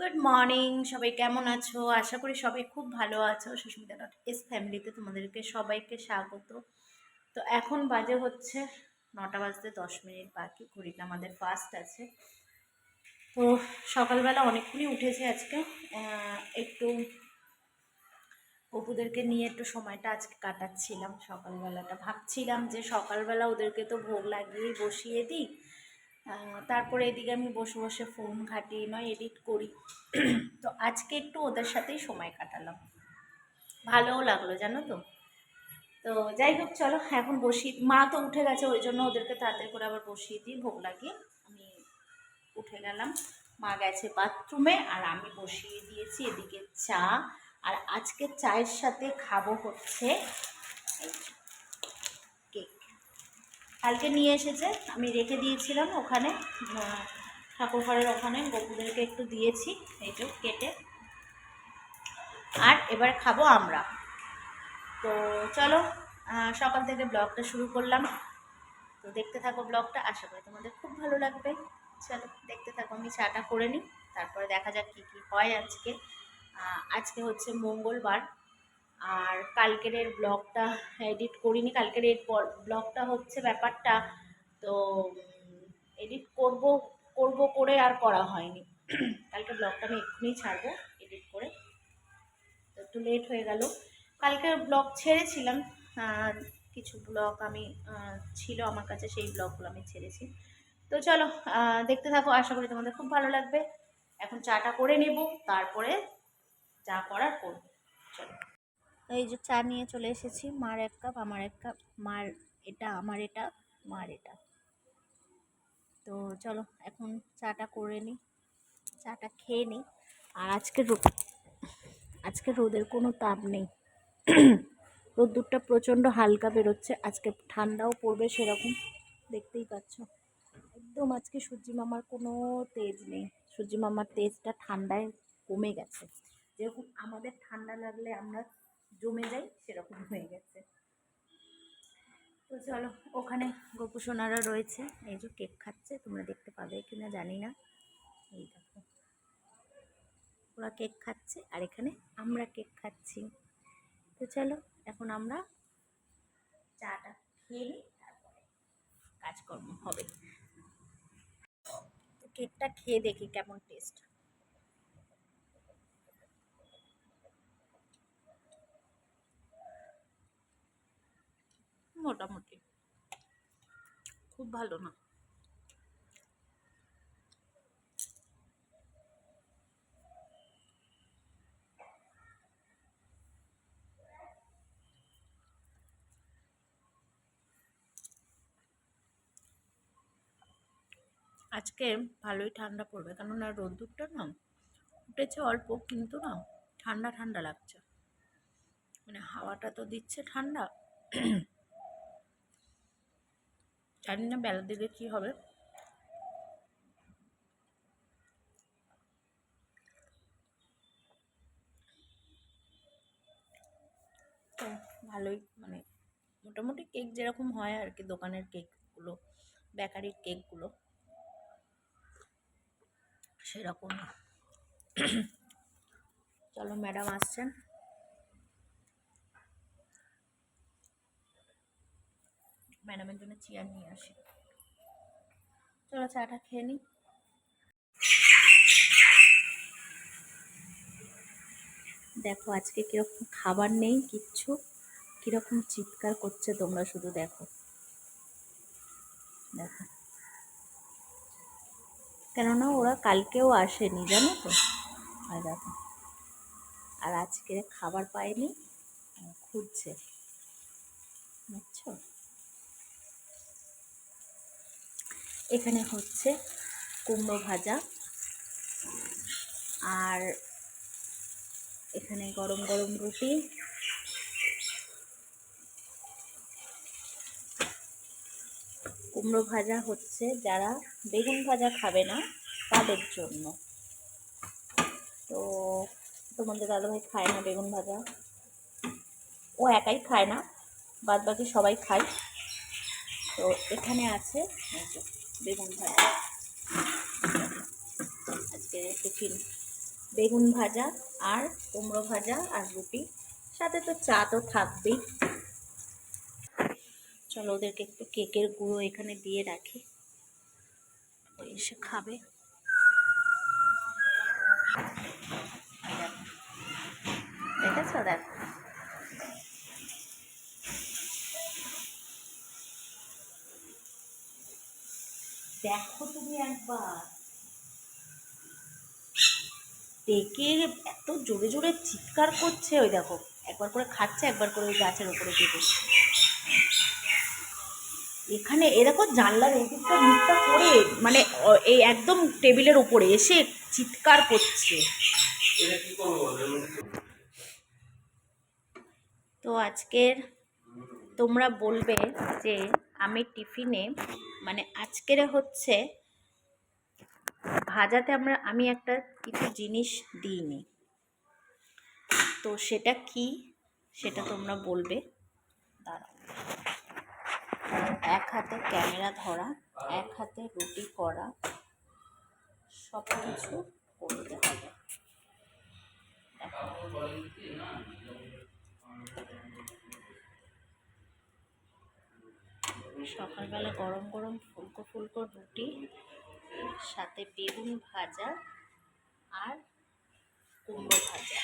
Good morning সবাই কেমন আছো? আশা করি সবাই খুব ভালো আছো। সুস্মিতা ডট এস ফ্যামিলিতে তোমাদেরকে সবাইকে স্বাগত। তো এখন বাজে হচ্ছে নটা বাজতে দশ মিনিট বাকি। ঘড়িটা আমাদের ফার্স্ট আছে। তো সকালবেলা অনেকক্ষণই উঠেছে আজকে। একটু অপুদেরকে নিয়ে একটু সময়টা আজকে কাটাচ্ছিলাম সকালবেলাটা। ভাবছিলাম যে সকালবেলা ওদেরকে তো ভোগ লাগিয়েই বসিয়ে দিই। তারপরে এদিকে আমি বসে বসে ফোন ঘাটি, নয় এডিট করি। তো আজকে একটু ওদের সাথেই সময় কাটালাম। ভালোও লাগল, জানো তো? তো যাই হোক, চলো, এখন বসি। মা তো উঠে গেছে, ওই জন্য ওদেরকে তাড়াতাড়ি করে আবার বসিয়ে দিই, ভোগ লাগিয়ে। আমি উঠে গেলাম। মা গেছে বাথরুমে, আর আমি বসিয়ে দিয়েছি এদিকে চা। আর আজকে চায়ের সাথে খাব হচ্ছে কালকে নিয়ে এসেছে, আমি রেখে দিয়েছিলাম ওখানে। ঠাকুর ঘরের ওখানে গপুদেরকে একটু দিয়েছি, এই যে কেটে। আর এবার খাব আমরা। তো চলো সকাল থেকে ব্লগটা শুরু করলাম। তো দেখতে থাকো ব্লগটা, আশা করি তোমাদের খুব ভালো লাগবে। চলো, দেখতে থাকো, আমি চাটা করে নিই, তারপরে দেখা যাক কী কী হয় আজকে। আজকে হচ্ছে মঙ্গলবার। আর কালকের এর ব্লগটা এডিট করিনি, কালকের এর ব্লগটা হচ্ছে ব্যাপারটা, তো এডিট করব করব করে আর করা হয়নি। কালকে ব্লগটা আমি এক্ষুনি ছাড়বো, এডিট করে। তো একটু লেট হয়ে গেল। কালকের ব্লগ ছেড়েছিলাম কিছু ব্লগ আমি ছিল আমার কাছে, সেই ব্লগগুলো আমি ছেড়েছি। তো চলো দেখতে থাকো, আশা করি তোমাদের খুব ভালো লাগবে। এখন চাটা করে নেব, তারপরে যা করার করব। চলো। এই যে চা নিয়ে চলে এসেছি। মার এক কাপ, আমার এক কাপ, মার এটা, আমার এটা, মার এটা। তো চলো, এখন চাটা করে নিই চাটা খেয়ে নিই আর আজকে আজকে রোদের কোনো তাপ নেই। রোদ্দুরটা প্রচণ্ড হালকা বেরোচ্ছে। আজকে ঠান্ডাও পড়বে সেরকম, দেখতেই পাচ্ছ। একদম আজকে সূর্যি মামার কোনো তেজ নেই। সূর্যি মামার তেজটা ঠান্ডায় কমে গেছে। যেরকম আমাদের ঠান্ডা লাগলে আমরা জমে যাই সেরকম হয়ে গেছে। তো চলো, ওখানে গোপু সোনারা রয়েছে। এই যে কেক খাচ্ছে, তোমরা দেখতে পাবে কিনা জানি না। এই দেখো। ওরা কেক খাচ্ছে, আর এখানে আমরা কেক খাচ্ছি। তো চলো, এখন আমরা চাটা খেয়ে নিই, তারপরে কাজকর্ম হবে। কেকটা খেয়ে দেখি কেমন টেস্ট মোটামুটি। খুব ভালো না। আজকে ভালোই ঠান্ডা পড়বে, কেননা রোদ্দুরটা না উঠেছে অল্প, কিন্তু না ঠান্ডা ঠান্ডা লাগছে। মানে হাওয়াটা তো দিচ্ছে ঠান্ডা। জানি না বেলার দিকে কী হবে। তো ভালোই মানে মোটামুটি কেক যেরকম হয় আর কি, দোকানের কেকগুলো, বেকারির কেকগুলো সেরকম চলো ম্যাডাম আসছেন। ম্যাডামের জন্য চেয়ার নিয়ে আসি। চলো চাটা খেয়ে নিই দেখো, আজকে কীরকম খাবার নেই, কিচ্ছু। কীরকম চিৎকার করছে তোমরা শুধু দেখো। দেখো। কেননা ওরা কালকেও আসেনি, জানো তো? আর দেখো। আর আজকে খাবার পায়নি, খুঁজছে। বুঝছ? এখানে হচ্ছে কুমড়ো ভাজা। আর এখানে গরম গরম রুটি। কুমড়ো ভাজা হচ্ছে যারা বেগুন ভাজা খাবে না, তাদের জন্য। তো তোমাদের দাদাভাই খায় না বেগুন ভাজা। ও একাই খায় না বাদ বাকি সবাই খায়। তো এখানে আছে বেগুন ভাজা। আজকে টিফিন। বেগুন ভাজা আর কুমড়ো ভাজা আর রুটি। সাথে তো চা তো থাকবেই। চলো ওদেরকে একটু কেকের গুঁড়ো এখানে দিয়ে রাখি। এসে খাবে। এই দেখো। দেখো। দেখো তুমি একবার। ডেকে এত জোরে জোরে চিৎকার করছে, ওই দেখো, একবার করে খাচ্ছে, একবার করে ওই গাছের উপরে চেপে এখানে, এ দেখো জানলার এদিকটা মুখটা করে মানে এই একদম টেবিলের উপরে এসে চিৎকার করছে। তো আজকের তোমরা বলবে যে আমি টিফিনে মানে আজকের হচ্ছে ভাজাতে আমরা, আমি একটা কিছু জিনিস দিইনি। তো সেটা কি? সেটা তোমরা বলবে। দাঁড়াও। এক হাতে ক্যামেরা ধরা, এক হাতে রুটি করা সব কিছু করতে হবে। সকালবেলা গরম গরম ফুলকো ফুলকো রুটি, সাথে বেগুন ভাজা আর কুমড়ো ভাজা।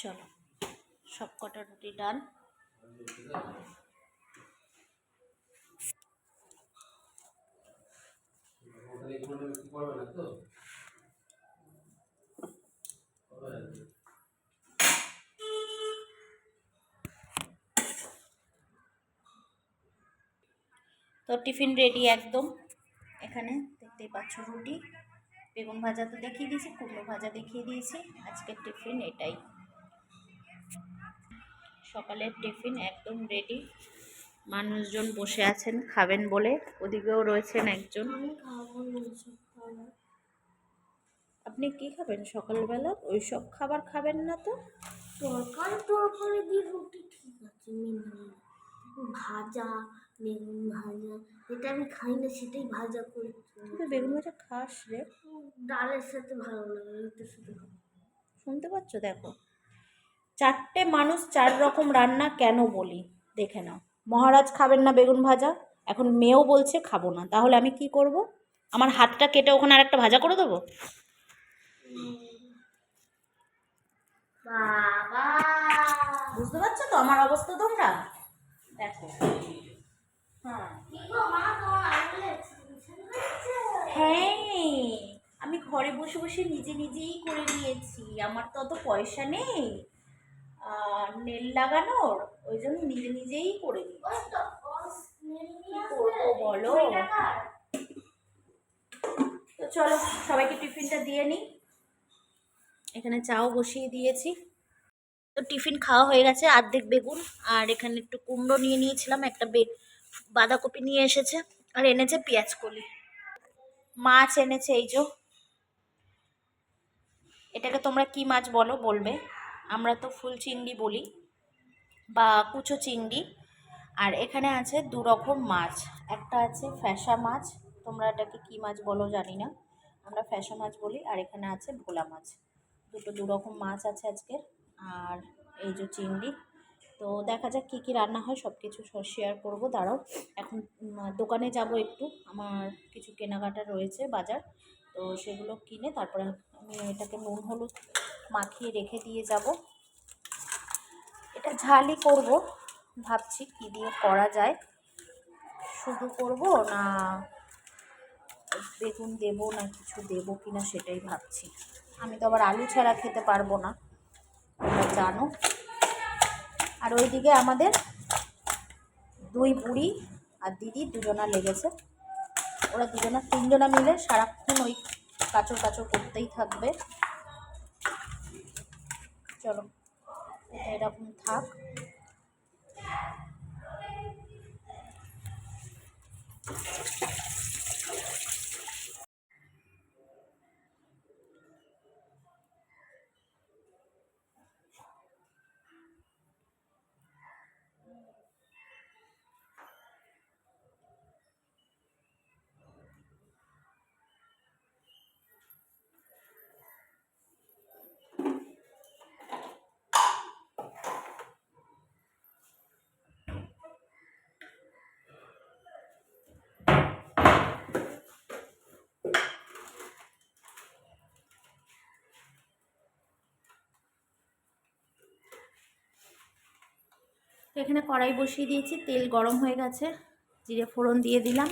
চলো সব কটা রুটি ডান। তো টিফিন রেডি একদম। এখানে দেখতেই পাচ্ছ রুটি। বেগুন ভাজা তো দেখিয়ে দিয়েছি, কুমড়ো ভাজা দেখিয়ে দিয়েছি। আজকের টিফিন এটাই। সকালের টিফিন একদম রেডি মানুষজন বসে আছেন খাবেন বলে। ওদিকেও রয়েছেন একজন। আপনি কি খাবেন সকালবেলা? ওই সব খাবার খাবেন না তো? তরকারি তরকারি দিয়ে রুটি ঠিক আছে ভাজা। বেগুন ভাজা যেটা আমি খাই না সেটাই ভাজা করে তুই তো বেগুন ভাজা খাস রে। ডালের সাথে ভালো লাগে রুটির সাথে শুনতে পাচ্ছ দেখো। চারটে মানুষ চার রকম রান্না কেন বলি? দেখে নাও। মহারাজ খাবেন না বেগুন ভাজা? এখন মেয়েও বলছে খাব না। তাহলে আমি কি করব? আমার হাতটা কেটে ওখানে আর একটা ভাজা করে দেবো? বাবা! বুঝতে পারছ তো আমার অবস্থা তোমরা? দেখো। হ্যাঁ? হ্যাঁ। আমি ঘরে বসে বসে নিজে নিজেই করে নিয়েছি। আমার তো অত পয়সা নেই। নেল লাগানোর ওই জন্য নিজে নিজেই করে করব বলো? তো চলো সবাইকে টিফিনটা দিয়ে নিই। এখানে চাও বসিয়ে দিয়েছি। তো টিফিন খাওয়া হয়ে গেছে আর্ধেক বেগুন আর এখানে একটু কুমড়ো নিয়ে নিয়েছিলাম একটা বে বাঁধাকপি নিয়ে এসেছে আর এনেছে পেঁয়াজ কলি। মাছ এনেছে এই যে। এটাকে তোমরা কি মাছ বলো বলবে? আমরা তো ফুল চিংড়ি বলি বা কুচো চিংড়ি। আর এখানে আছে দু রকম মাছ। একটা আছে ফ্যাসা মাছ। তোমরা এটাকে কি মাছ বলো জানি না। আমরা ফ্যাসা মাছ বলি। আর এখানে আছে ভোলা মাছ। দুটো দু রকম মাছ আছে আজকের। আর এই যে চিংড়ি। তো দেখা যাক কী কী রান্না হয়। সব কিছু শেয়ার করব। দাঁড়াও। এখন দোকানে যাব একটু। আমার কিছু কেনাকাটা রয়েছে বাজার। তো সেগুলো কিনে তারপরে আমি এটাকে নুন, হলুদ মাখিয়ে রেখে দিয়ে যাব। এটা ঝালই করব। ভাবছি কি দিয়ে করা যায়। শুধু করব না বেগুন দেবো না কিছু দেবো কি না সেটাই ভাবছি। আমি তো আবার আলু ছাড়া খেতে পারব না, তোমরা জানো। আর ওইদিকে আমাদের দুই বুড়ি আর দিদি দুজনা লেগেছে। ওরা দুজনা তিনজনা মিলে সারাক্ষণ ওই কাচর কাচর করতেই থাকবে। চলো এটা এরকম থাক। তো এখানে কড়াই বসিয়ে দিয়েছি, তেল গরম হয়ে গেছে, জিরে ফোড়ন দিয়ে দিলাম।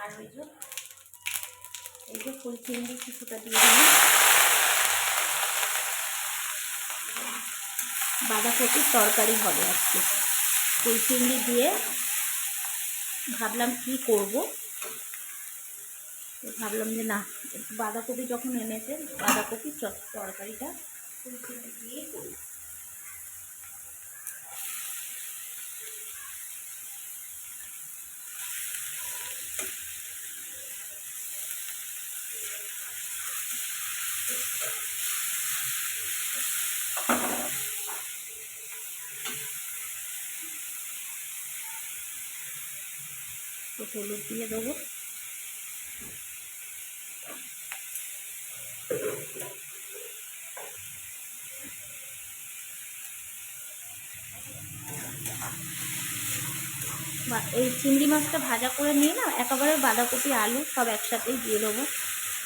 আর ওই যে, এই যে ফুল চিংড়ি কিছুটা দিয়ে দিলাম। বাঁধাকপির তরকারি হবে আজকে। ফুল চিংড়ি দিয়ে ভাবলাম কি করব। ভাবলাম যে না, বাঁধাকপি যখন এনেছে বাঁধাকপির তরকারিটা ফুল চিংড়ি দিয়ে করি হলুদ দিয়ে দেবো। এই চিংড়ি মাছটা ভাজা করে নিয়ে না, একেবারে বাঁধাকপি, আলু সব একসাথেই দিয়ে দেবো।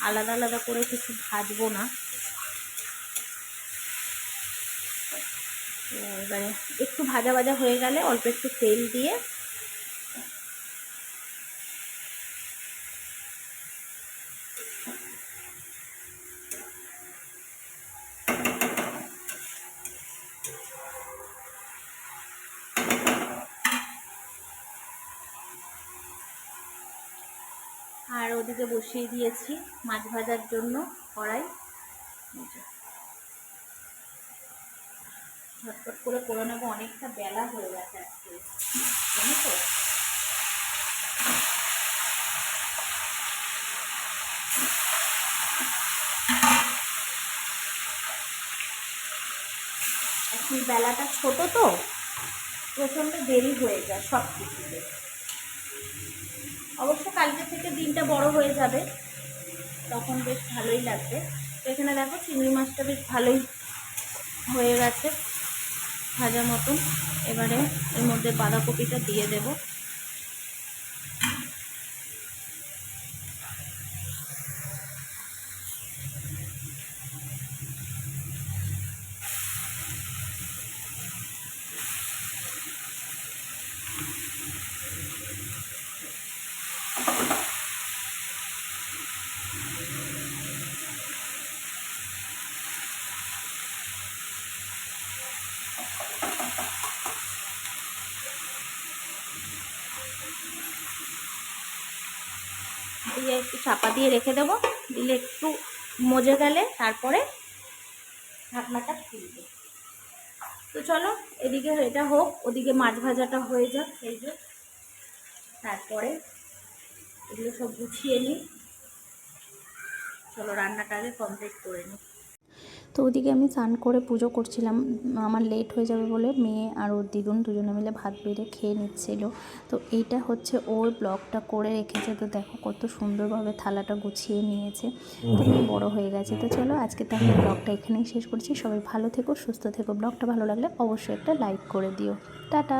আলাদা আলাদা করে কিছু ভাজবো না। এবারে একটু ভাজা ভাজা হয়ে গেলে অল্প একটু তেল দিয়ে আর ওদিকে বসিয়ে দিয়েছি মাছ ভাজার জন্য কড়াই। ঝটপট করে করে নেব, অনেকটা বেলা হয়ে গেছে আজকে। তো? বেলাটা ছোট তো, প্রচণ্ড দেরি হয়ে যায় সব কিছুতে অবশ্য কালকে থেকে দিনটা বড় হয়ে যাবে। তখন বেশ ভালোই লাগবে। তো এখানে দেখো চিংড়ি মাছটা বেশ ভালোই হয়ে গেছে, ভাজা মতন। এবারে এর মধ্যে বাঁধাকপিটা দিয়ে দেব। দিয়ে একটু চাপা দিয়ে রেখে দেবো। দিলে একটু মজে গেলে তারপরে ঢাকনাটা খুলবে। তো চলো, এদিকে এটা হোক, ওদিকে মাছ ভাজাটা হয়ে যাক সেই যে। তারপরে এগুলো সব গুছিয়ে নিই। চলো, রান্নাটা আগে কমপ্লিট করে নিই। তো ওদিকে আমি স্নান করে পুজো করছিলাম। আমার লেট হয়ে যাবে বলে মেয়ে আর ওর দিদুন দুজনে মিলে ভাত বেড়ে খেয়ে নিচ্ছিল। তো এইটা হচ্ছে ওর ব্লগটা করে রেখেছে। তো দেখো কত সুন্দরভাবে থালাটা গুছিয়ে নিয়েছে। তো মেয়ে বড় হয়ে গেছে। তো চলো আজকে তাহলে ব্লগটা এখানেই শেষ করছি। সবাই ভালো থেকো সুস্থ থেকো। ব্লগটা ভালো লাগলে অবশ্যই একটা লাইক করে দিও। টাটা।